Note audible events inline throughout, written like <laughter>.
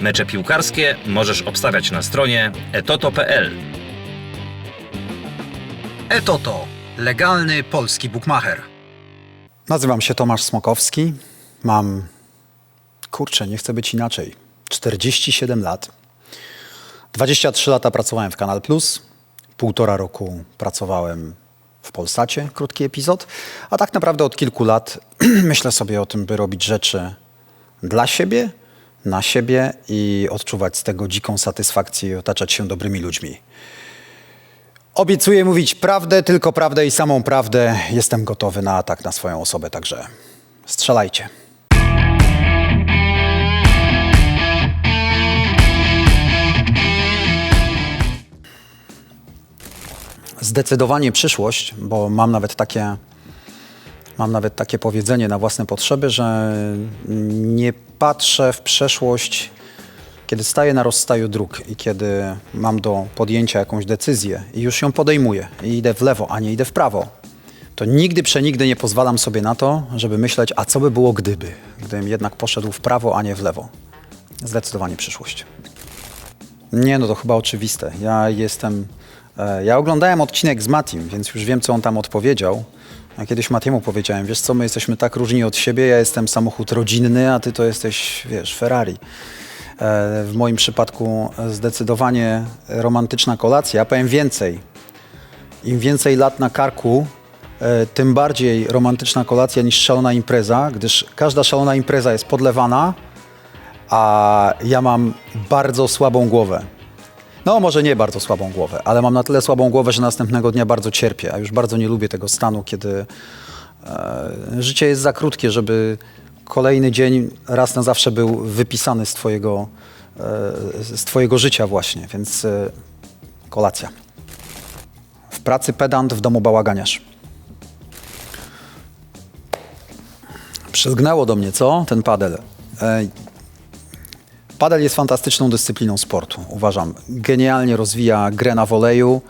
Mecze piłkarskie możesz obstawiać na stronie etoto.pl. Etoto. Legalny polski bukmacher. Nazywam się Tomasz Smokowski. Mam, kurczę, nie chcę być inaczej, 47 lat. 23 lata pracowałem w Kanal Plus. Półtora roku pracowałem w Polsacie, krótki epizod. A tak naprawdę od kilku lat <clears throat> myślę sobie o tym, by robić rzeczy dla siebie, na siebie i odczuwać z tego dziką satysfakcję i otaczać się dobrymi ludźmi. Obiecuję mówić prawdę, tylko prawdę i samą prawdę. Jestem gotowy na atak na swoją osobę, także strzelajcie. Zdecydowanie przyszłość, bo mam nawet takie, mam nawet takie powiedzenie na własne potrzeby, że nie patrzę w przeszłość kiedy staję na rozstaju dróg i kiedy mam do podjęcia jakąś decyzję i już ją podejmuję i idę w lewo, a nie idę w prawo, to nigdy przenigdy nie pozwalam sobie na to, żeby myśleć, a co by było gdyby, gdybym jednak poszedł w prawo, a nie w lewo. Zdecydowanie przyszłość. Nie, no to chyba oczywiste. Ja jestem. E, ja oglądałem odcinek z Matim, więc już wiem, co on tam odpowiedział. Ja kiedyś Matiemu powiedziałem, wiesz co, my jesteśmy tak różni od siebie, ja jestem samochód rodzinny, a ty to jesteś, wiesz, Ferrari. E, w moim przypadku zdecydowanie romantyczna kolacja. Powiem więcej. Im więcej lat na karku, e, tym bardziej romantyczna kolacja niż szalona impreza, gdyż każda szalona impreza jest podlewana, a ja mam bardzo słabą głowę. No, może nie bardzo słabą głowę, ale mam na tyle słabą głowę, że następnego dnia bardzo cierpię. A już bardzo nie lubię tego stanu, kiedy e, życie jest za krótkie, żeby kolejny dzień raz na zawsze był wypisany z twojego, e, z twojego życia właśnie, więc e, kolacja. W pracy pedant, w domu bałaganiarz. Przylgnęło do mnie, co? Ten padel. E, Padel jest fantastyczną dyscypliną sportu, uważam. Genialnie rozwija grę na woleju.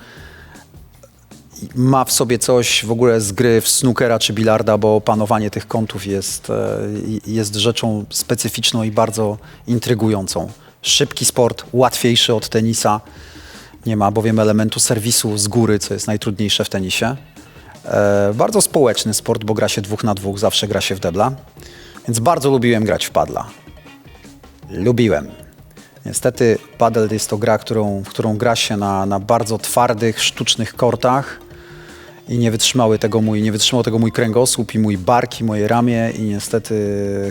Ma w sobie coś w ogóle z gry w snookera czy bilarda, bo opanowanie tych kątów jest, e, jest rzeczą specyficzną i bardzo intrygującą. Szybki sport, łatwiejszy od tenisa. Nie ma bowiem elementu serwisu z góry, co jest najtrudniejsze w tenisie. E, bardzo społeczny sport, bo gra się dwóch na dwóch, zawsze gra się w debla. Więc bardzo lubiłem grać w padla lubiłem. Niestety padel jest to gra, którą, w którą gra się na, na bardzo twardych, sztucznych kortach i nie wytrzymały tego mój, nie wytrzymał tego mój kręgosłup i mój bark i moje ramię i niestety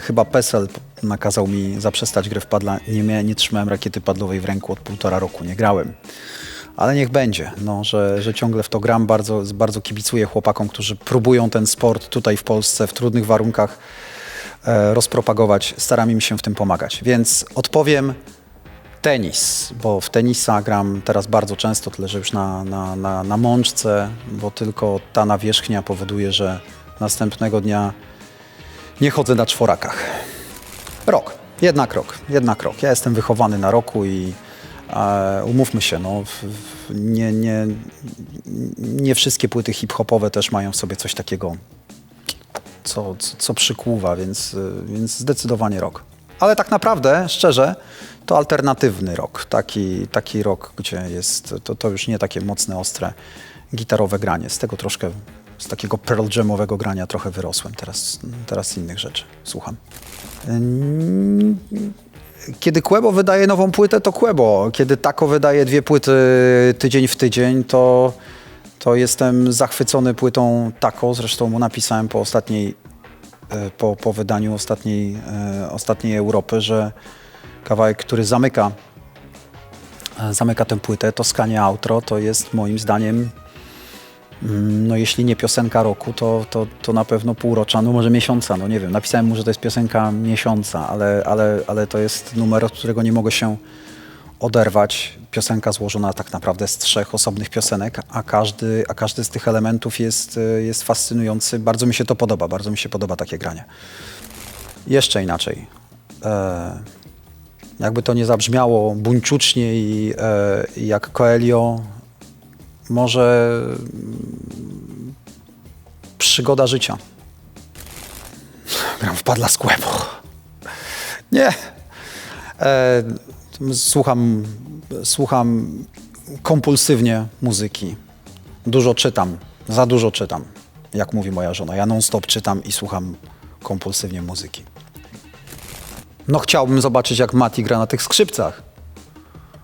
chyba PESEL nakazał mi zaprzestać gry w padla. Nie, miałem, nie trzymałem rakiety padlowej w ręku od półtora roku, nie grałem. Ale niech będzie, no, że, że ciągle w to gram. Bardzo, bardzo kibicuję chłopakom, którzy próbują ten sport tutaj w Polsce w trudnych warunkach rozpropagować. Staram im się w tym pomagać. Więc odpowiem tenis, bo w tenisa gram teraz bardzo często, tyle że już na, na, na, na mączce, bo tylko ta nawierzchnia powoduje, że następnego dnia nie chodzę na czworakach. Rok, jednak rok, jednak rok. Ja jestem wychowany na roku i e, umówmy się, no, w, w, nie, nie, nie wszystkie płyty hip-hopowe też mają w sobie coś takiego co, co, co przykuwa, więc, y, więc zdecydowanie rok. Ale tak naprawdę, szczerze, to alternatywny rok. Taki, taki rok, gdzie jest to, to już nie takie mocne, ostre gitarowe granie. Z tego troszkę, z takiego Pearl Jamowego grania trochę wyrosłem. Teraz, teraz innych rzeczy słucham. Kiedy Quebo wydaje nową płytę, to Quebo. Kiedy Taco wydaje dwie płyty tydzień w tydzień, to, to jestem zachwycony płytą Taco. Zresztą mu napisałem po ostatniej, po, po wydaniu ostatniej, e, ostatniej Europy, że kawałek, który zamyka, e, zamyka tę płytę, to skanie outro, to jest moim zdaniem Mm, no jeśli nie piosenka roku, to, to, to na pewno półrocza, no może miesiąca, no nie wiem. Napisałem mu, że to jest piosenka miesiąca, ale, ale, ale to jest numer, od którego nie mogę się oderwać. Piosenka złożona tak naprawdę z trzech osobnych piosenek, a każdy, a każdy z tych elementów jest, y, jest fascynujący. Bardzo mi się to podoba, bardzo mi się podoba takie granie. Jeszcze inaczej. E, jakby to nie zabrzmiało buńczucznie i, e, jak Coelho, może mm, przygoda życia. Gram w Padla Skłebo. Nie. E, słucham, słucham kompulsywnie muzyki. Dużo czytam, za dużo czytam, jak mówi moja żona. Ja non-stop czytam i słucham kompulsywnie muzyki. No chciałbym zobaczyć, jak Mati gra na tych skrzypcach.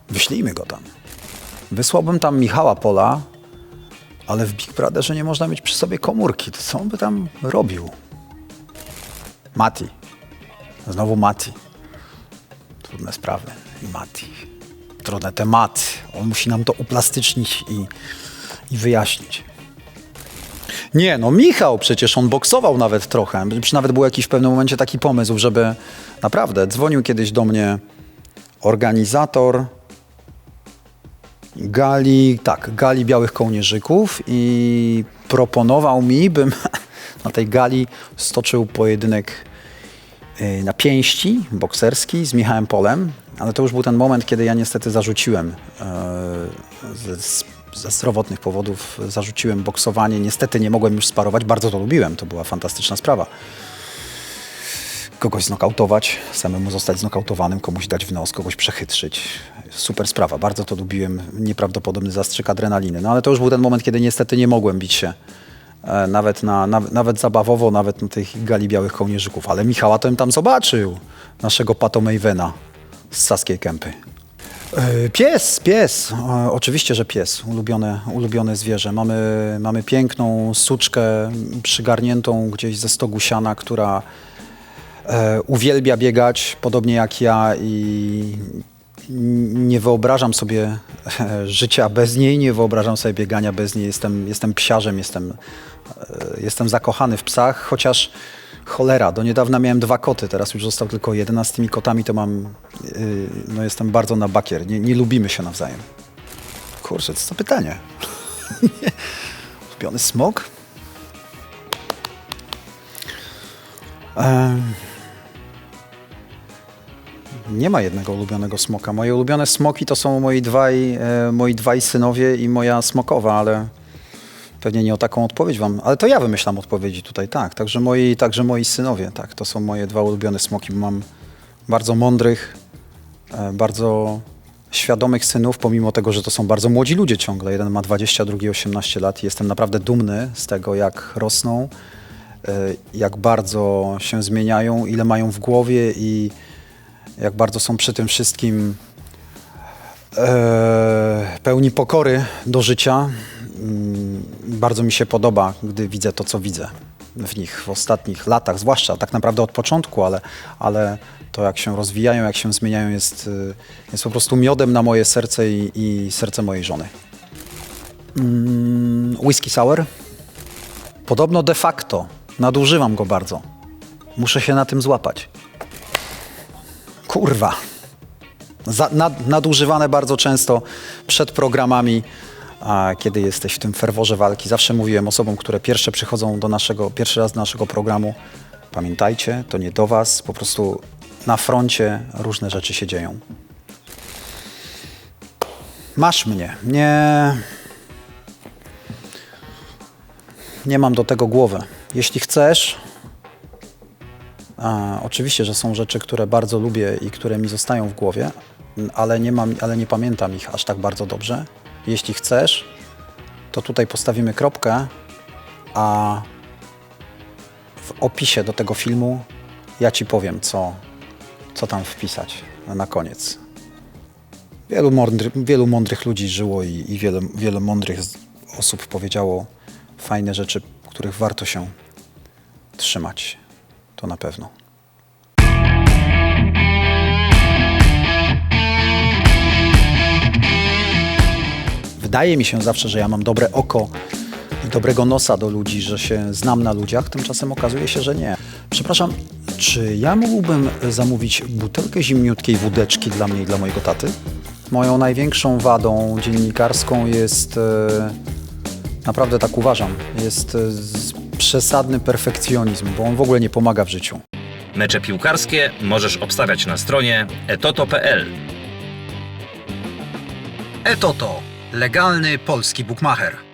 Wyślijmy go tam. Wysłałbym tam Michała Pola, ale w Big Brotherze nie można mieć przy sobie komórki. To co on by tam robił? Mati. Znowu Mati. Trudne sprawy. I Mati. Trudne tematy. On musi nam to uplastycznić i, i wyjaśnić. Nie, no Michał przecież on boksował nawet trochę. Nawet był jakiś w pewnym momencie taki pomysł, żeby naprawdę dzwonił kiedyś do mnie organizator gali, tak, gali białych kołnierzyków i proponował mi, bym <laughs> na tej gali stoczył pojedynek na pięści bokserski z Michałem Polem, ale to już był ten moment, kiedy ja niestety zarzuciłem e, ze, ze zdrowotnych powodów zarzuciłem boksowanie. Niestety nie mogłem już sparować, bardzo to lubiłem, to była fantastyczna sprawa. Kogoś znokautować, samemu zostać znokautowanym, komuś dać w nos, kogoś przechytrzyć. Super sprawa, bardzo to lubiłem, nieprawdopodobny zastrzyk adrenaliny. No ale to już był ten moment, kiedy niestety nie mogłem bić się nawet, na, nawet, nawet zabawowo, nawet na tych gali białych kołnierzyków. Ale Michała to bym tam zobaczył, naszego Pato Mavena z Saskiej Kępy. E, Pies, pies. E, Oczywiście, że pies. Ulubione, ulubione zwierzę. Mamy, mamy piękną suczkę przygarniętą gdzieś ze stogu siana, która e, uwielbia biegać, podobnie jak ja i nie wyobrażam sobie e, <laughs> życia bez niej, nie wyobrażam sobie biegania bez niej. Jestem, jestem psiarzem, jestem, e, jestem zakochany w psach, chociaż cholera, do niedawna miałem dwa koty, teraz już został tylko jeden, a z tymi kotami to mam, y, no jestem bardzo na bakier, nie, nie lubimy się nawzajem. Kurczę, co to pytanie? <laughs> Ulubiony smok? Em, nie ma jednego ulubionego smoka. Moje ulubione smoki to są moi dwaj, e, moi dwaj synowie i moja smokowa, ale pewnie nie o taką odpowiedź wam. Ale to ja wymyślam odpowiedzi tutaj, tak. Także moi, także moi synowie, tak. To są moje dwa ulubione smoki. Mam bardzo mądrych, e, bardzo świadomych synów, pomimo tego, że to są bardzo młodzi ludzie ciągle. Jeden ma 20, drugi 18 lat. i Jestem naprawdę dumny z tego, jak rosną, e, jak bardzo się zmieniają, ile mają w głowie i jak bardzo są przy tym wszystkim e, pełni pokory do życia. Mm, Bardzo mi się podoba, gdy widzę to, co widzę w nich w ostatnich latach, zwłaszcza tak naprawdę od początku, ale, ale to, jak się rozwijają, jak się zmieniają, jest, y, jest po prostu miodem na moje serce i, i serce mojej żony. Mm, whisky sour? Podobno de facto. Nadużywam go bardzo. Muszę się na tym złapać. Kurwa. Za, nad, nadużywane bardzo często przed programami, kiedy jesteś w tym ferworze walki. Zawsze mówiłem osobom, które pierwsze przychodzą do naszego, pierwszy raz do naszego programu, pamiętajcie, to nie do was, po prostu na froncie różne rzeczy się dzieją. Masz mnie. Nie. Nie mam do tego głowy. Jeśli chcesz, a, oczywiście, że są rzeczy, które bardzo lubię i które mi zostają w głowie, ale nie, mam, ale nie pamiętam ich aż tak bardzo dobrze. Jeśli chcesz, to tutaj postawimy kropkę, a w opisie do tego filmu ja ci powiem, co, co tam wpisać na koniec. Wielu, mądry, wielu mądrych ludzi żyło i, i wiele, wiele mądrych osób powiedziało fajne rzeczy, których warto się trzymać. To na pewno. Wydaje mi się zawsze, że ja mam dobre oko i dobrego nosa do ludzi, że się znam na ludziach, tymczasem okazuje się, że nie. Przepraszam, czy ja mógłbym zamówić butelkę zimniutkiej wódeczki dla mnie i dla mojego taty? Moją największą wadą dziennikarską jest, e, naprawdę tak uważam, jest e, przesadny perfekcjonizm, bo on w ogóle nie pomaga w życiu. Mecze piłkarskie możesz obstawiać na stronie etoto.pl. Etoto. Legalny polski bukmacher.